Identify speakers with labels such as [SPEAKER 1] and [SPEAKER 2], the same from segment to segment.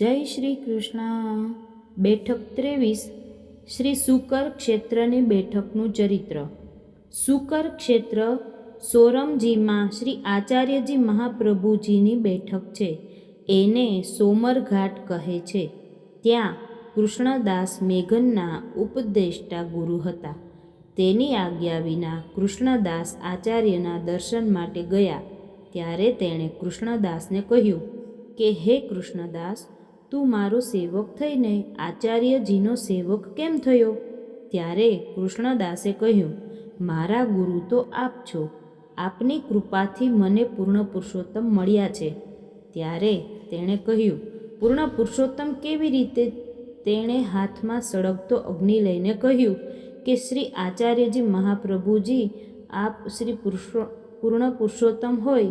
[SPEAKER 1] જય શ્રી કૃષ્ણ. બેઠક ત્રેવીસ. શ્રી સુકર ક્ષેત્રની બેઠકનું ચરિત્ર. સુકર ક્ષેત્ર સોરમજીમાં શ્રી આચાર્યજી મહાપ્રભુજીની બેઠક છે. એને સોમરઘાટ કહે છે. ત્યાં કૃષ્ણદાસ મેઘનના ઉપદેષ્ટા ગુરુ હતા. તેની આજ્ઞા વિના કૃષ્ણદાસ આચાર્યના દર્શન માટે ગયા. ત્યારે તેણે કૃષ્ણદાસને કહ્યું કે, હે કૃષ્ણદાસ તું મારો સેવક થઈને આચાર્યજીનો સેવક કેમ થયો? ત્યારે કૃષ્ણદાસે કહ્યું, મારા ગુરુ તો આપ છો. આપની કૃપાથી મને પૂર્ણ પુરુષોત્તમ મળ્યા છે. ત્યારે તેણે કહ્યું, પૂર્ણ પુરુષોત્તમ કેવી રીતે? તેણે હાથમાં સળગતો અગ્નિ લઈને કહ્યું, કે શ્રી આચાર્યજી મહાપ્રભુજી, આપ શ્રી પુરુષો, પૂર્ણ પુરુષોત્તમ હોય,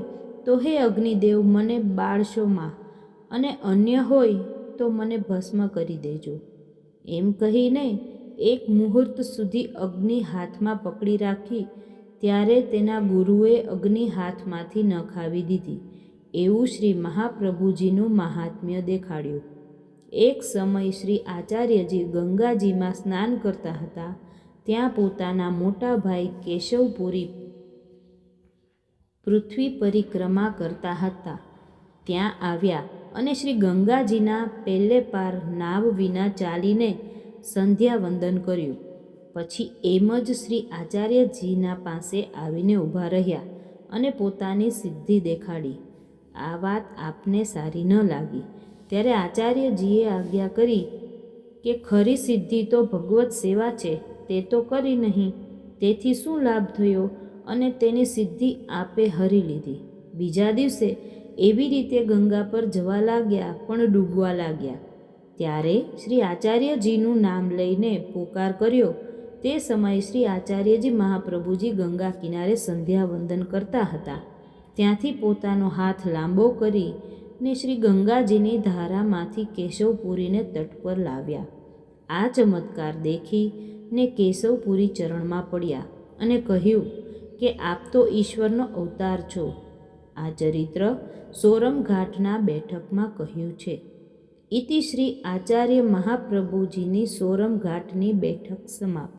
[SPEAKER 1] તો હે અગ્નિદેવ, મને બાળશો માં. અને અન્ય હોય તો મને ભસ્મ કરી દેજો. એમ કહીને એક મુહૂર્ત સુધી અગ્નિ હાથમાં પકડી રાખી ત્યારે તેના ગુરુએ અગ્નિ હાથમાંથી ન ખાવી દીધી. એવું શ્રી મહાપ્રભુજીનું મહાત્મ્ય દેખાડ્યું. એક સમય શ્રી આચાર્યજી ગંગાજીમાં સ્નાન કરતા હતા, ત્યાં પોતાના મોટા ભાઈ કેશવપુરી પૃથ્વી પરિક્રમા કરતા હતા. ત્યાં આવ્યા. અને શ્રી ગંગાજીના પહેલે પાર નાવ વિના ચાલીને સંધ્યા વંદન કર્યું. પછી એમ જ શ્રી આચાર્યજીના પાસે આવીને ઊભા રહ્યા અને પોતાની સિદ્ધિ દેખાડી. આ વાત આપને સારી ન લાગી. ત્યારે આચાર્યજીએ આજ્ઞા કરી કે ખરી સિદ્ધિ તો ભગવત સેવા છે, તે તો કરી નહીં. તેથી શું લાભ થયો? અને તેની સિદ્ધિ આપે હરી લીધી. બીજા દિવસે એવી રીતે ગંગા પર જવા લાગ્યા, પણ ડૂબવા લાગ્યા. ત્યારે શ્રી આચાર્યજીનું નામ લઈને પોકાર કર્યો. તે સમયે શ્રી આચાર્યજી મહાપ્રભુજી ગંગા કિનારે સંધ્યા વંદન કરતા હતા. ત્યાંથી પોતાનો હાથ લાંબો કરી ને શ્રી ગંગાજીની ધારામાંથી કેશવપુરીને તટ પર લાવ્યા. આ ચમત્કાર દેખી ને કેશવપુરી ચરણમાં પડ્યા અને કહ્યું કે, આપ તો ઈશ્વરનો અવતાર છો. આ ચરિત્ર સોરમ ઘાટના બેઠકમાં કહ્યું છે. ઇતિશ્રી આચાર્ય મહાપ્રભુજીની સોરમ ઘાટની બેઠક સમાપ્ત